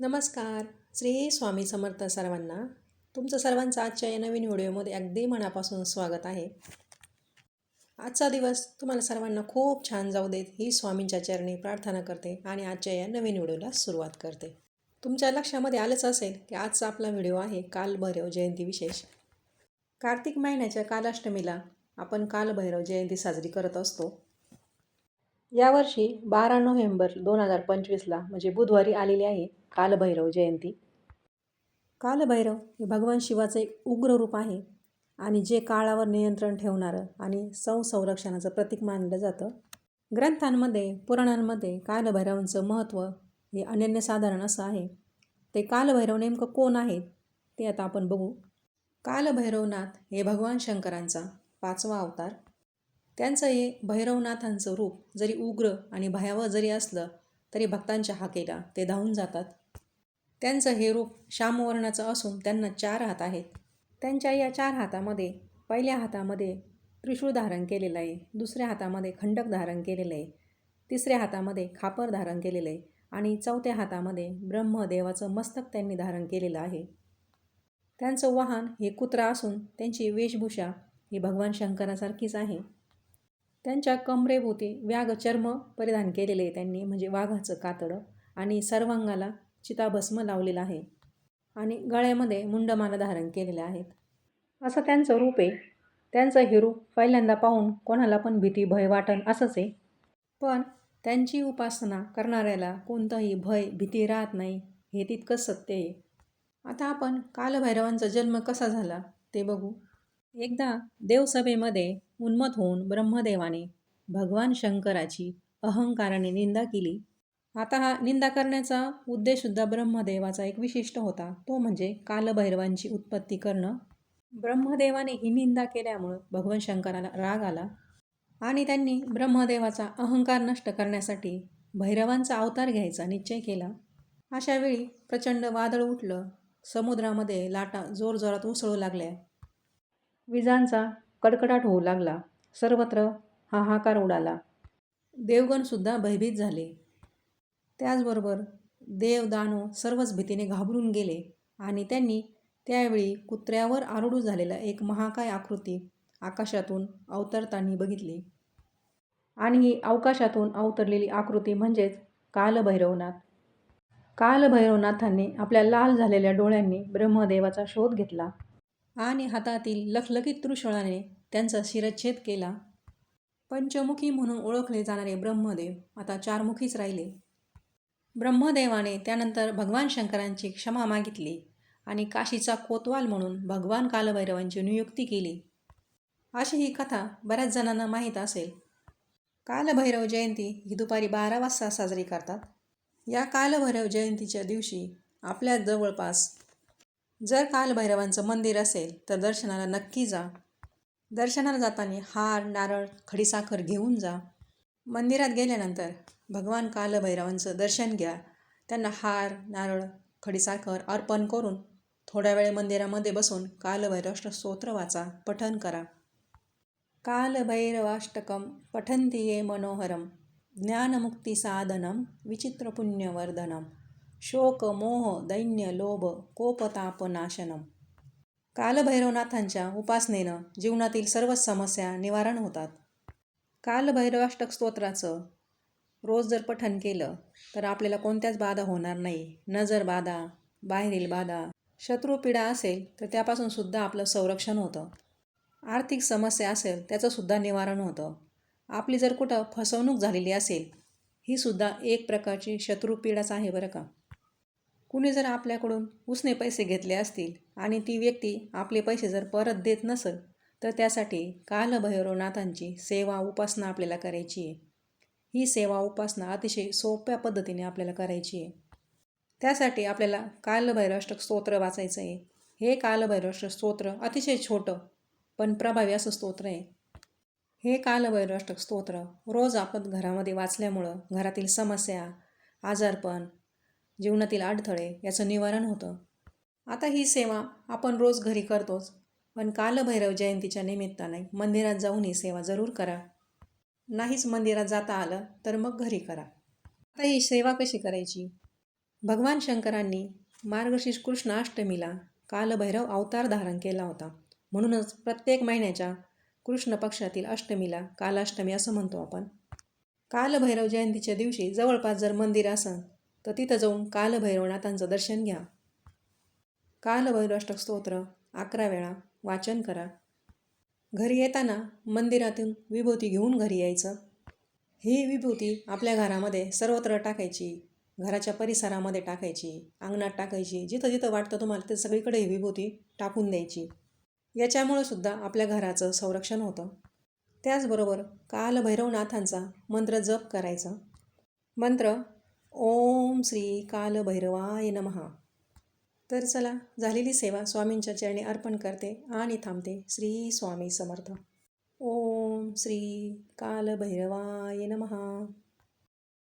नमस्कार. श्री स्वामी समर्थ सर्वांना तुमचं सर्वांचं आजच्या या नवीन व्हिडिओमध्ये अगदी मनापासून स्वागत आहे. आजचा दिवस तुम्हाला सर्वांना खूप छान जाऊ देत ही स्वामींच्या चरणी प्रार्थना करते आणि आजच्या या नवीन व्हिडिओला सुरुवात करते. तुमच्या लक्षामध्ये आलंच असेल की आजचा आपला व्हिडिओ आहे कालभैरव जयंती विशेष. कार्तिक महिन्याच्या कालाष्टमीला आपण कालभैरव जयंती साजरी करत असतो. यावर्षी बारा नोव्हेंबर दोन हजार पंचवीसला म्हणजे बुधवारी आलेली आहे कालभैरव जयंती. कालभैरव हे भगवान शिवाचं एक उग्र रूप आहे आणि जे काळावर नियंत्रण ठेवणारं आणि संसंरक्षणाचं प्रतीक मानलं जातं. ग्रंथांमध्ये पुराणांमध्ये कालभैरवांचं महत्त्व हे अनन्यसाधारण असं आहे. ते कालभैरव नेमकं कोण आहेत ते आता आपण बघू. कालभैरवनाथ हे भगवान शंकरांचा पाचवा अवतार. त्यांचं हे भैरवनाथांचं रूप जरी उग्र आणि भयावह जरी असलं तरी भक्तांच्या हाकेला ते धावून जातात. त्यांचं हे रूप श्यामवर्णाचं असून त्यांना चार हात आहेत. त्यांच्या या चार हातामध्ये पहिल्या हातामध्ये त्रिशूळ धारण केलेलं आहे दुसऱ्या हातामध्ये खंडक धारण केलेलं आहे तिसऱ्या हातामध्ये खापर धारण केलेलं आहे आणि चौथ्या हातामध्ये ब्रह्मदेवाचं मस्तक त्यांनी धारण केलेलं आहे. त्यांचं वाहन हे कुत्रा असून त्यांची वेशभूषा ही भगवान शंकरासारखीच आहे. त्यांच्या कमरेभोवती व्याघ चर्म परिधान केलेले आहे त्यांनी म्हणजे वाघाचं कातडं. आणि सर्वांगाला चिताभस्म लावलेलं आहे. आणि गळ्यामध्ये मुंडमाला धारण केलेले आहेत. असं त्यांचं रूप आहे. त्यांचं हे रूप पहिल्यांदा पाहून कोणाला पण भीती भय वाटण असंच आहे. पण त्यांची उपासना करणाऱ्याला कोणतंही भय भीती राहत नाही हे तितकंच सत्य आहे. आता आपण कालभैरवांचा जन्म कसा झाला ते बघू. एकदा देवसभेमध्ये उन्मत होऊन ब्रह्मदेवाने भगवान शंकराची अहंकाराने निंदा केली. आता हा निंदा करण्याचा उद्देशसुद्धा ब्रह्मदेवाचा एक विशिष्ट होता. तो म्हणजे कालभैरवांची उत्पत्ती करणं. ब्रह्मदेवाने ही निंदा केल्यामुळं भगवान शंकराला राग आला आणि त्यांनी ब्रह्मदेवाचा अहंकार नष्ट करण्यासाठी भैरवांचा अवतार घ्यायचा निश्चय केला. अशावेळी प्रचंड वादळ उठलं. समुद्रामध्ये लाटा जोरजोरात उसळू लागल्या. विजांचा कडकडाट होऊ लागला. सर्वत्र हाहाकार उडाला. देवगणसुद्धा भयभीत झाले. त्याचबरोबर देव दानव सर्वच भीतीने घाबरून गेले आणि त्यांनी त्यावेळी कुत्र्यावर आरूढ झालेला एक महाकाय आकृती आकाशातून अवतरताना बघितली. आणि ही अवकाशातून अवतरलेली आकृती म्हणजेच कालभैरवनाथ. कालभैरवनाथांनी आपल्या लाल झालेल्या डोळ्यांनी ब्रह्मदेवाचा शोध घेतला. आणि हातातील लखलखीत तृषळाने त्यांचा शिरच्छेद केला. पंचमुखी म्हणून ओळखले जाणारे ब्रह्मदेव आता चारमुखीच राहिले. ब्रह्मदेवाने त्यानंतर भगवान शंकरांची क्षमा मागितली आणि काशीचा कोतवाल म्हणून भगवान कालभैरवांची नियुक्ती केली. अशी ही कथा बऱ्याच जणांना माहीत असेल. कालभैरव जयंती ही दुपारी बारा वाजता साजरी करतात. या कालभैरव जयंतीच्या दिवशी आपल्या जवळपास जर कालभैरवांचं मंदिर असेल तर दर्शनाला नक्की जा. दर्शनाला जाताना हार नारळ खडीसाखर घेऊन जा. मंदिरात गेल्यानंतर भगवान कालभैरवांचं दर्शन घ्या. त्यांना हार नारळ खडीसाखर अर्पण करून थोड्या वेळ मंदिरामध्ये बसून कालभैरवाष्ट स्तोत्र वाचा पठन करा. कालभैरवाष्टकम पठंती ये मनोहरम विचित्र विचित्रपुण्यवर्धनम शोक मोह दैन्य लोभ कोपतापनाशनम. कालभैरवनाथांच्या उपासनेनं जीवनातील सर्वच समस्या निवारण होतात. कालभैरवाष्टक स्तोत्राचं रोज जर पठन केलं तर आपल्याला कोणत्याच बाधा होणार नाही. नजर बाधा बाहेरील बाधा शत्रुपीडा असेल तर त्यापासून सुद्धा आपलं संरक्षण होतं. आर्थिक समस्या असेल त्याचंसुद्धा निवारण होतं. आपली जर कुठं फसवणूक झालेली असेल ही सुद्धा एक प्रकारची शत्रुपीडाच आहे बरं का. कुणी जर आपल्याकडून उसने पैसे घेतले असतील आणि ती व्यक्ती आपले पैसे जर परत देत नसेल तर त्यासाठी कालभैरवनाथांची सेवा उपासना आपल्याला करायची आहे. ही सेवा उपासना अतिशय सोप्या पद्धतीने आपल्याला करायची आहे. त्यासाठी आपल्याला कालभैरवाष्टक स्तोत्र वाचायचं आहे. हे कालभैरवाष्टक स्तोत्र अतिशय छोटं पण प्रभावी असं स्तोत्र आहे. हे कालभैरवाष्टक स्तोत्र रोज आपण घरामध्ये वाचल्यामुळं घरातील समस्या आजारपण जीवनातील अडथळे याचं निवारण होतं. आता ही सेवा आपण रोज घरी करतोच पण कालभैरव जयंतीच्या निमित्ताने मंदिरात जाऊन ही सेवा जरूर करा. नाहीच मंदिरात जाता आलं तर मग घरी करा. आता ही सेवा कशी करायची? भगवान शंकरांनी मार्गशीर्ष कृष्ण अष्टमीला कालभैरव अवतार धारण केला होता. म्हणूनच प्रत्येक महिन्याच्या कृष्ण पक्षातील अष्टमीला कालाष्टमी असं म्हणतो आपण. कालभैरव जयंतीच्या दिवशी जवळपास जर मंदिर असेल तर तिथं जाऊन कालभैरवनाथांचं दर्शन घ्या. कालभैरवाष्टक स्तोत्र अकरा वेळा वाचन करा. घरी येताना मंदिरातून विभूती घेऊन घरी यायचं. ही विभूती आपल्या घरामध्ये सर्वत्र टाकायची घराच्या परिसरामध्ये टाकायची अंगणात टाकायची जिथं जिथं वाटतं तुम्हाला ते सगळीकडे ही विभूती टाकून द्यायची. याच्यामुळं सुद्धा आपल्या घराचं संरक्षण होतं. त्याचबरोबर कालभैरवनाथांचा मंत्र जप करायचा. मंत्र ओम श्री कालभैरवाय नमहा. तर चला झालेली सेवा स्वामींच्या चरणी अर्पण करते आणि थांबते श्री स्वामी समर्थ. ओम श्री कालभैरवाय नमहा.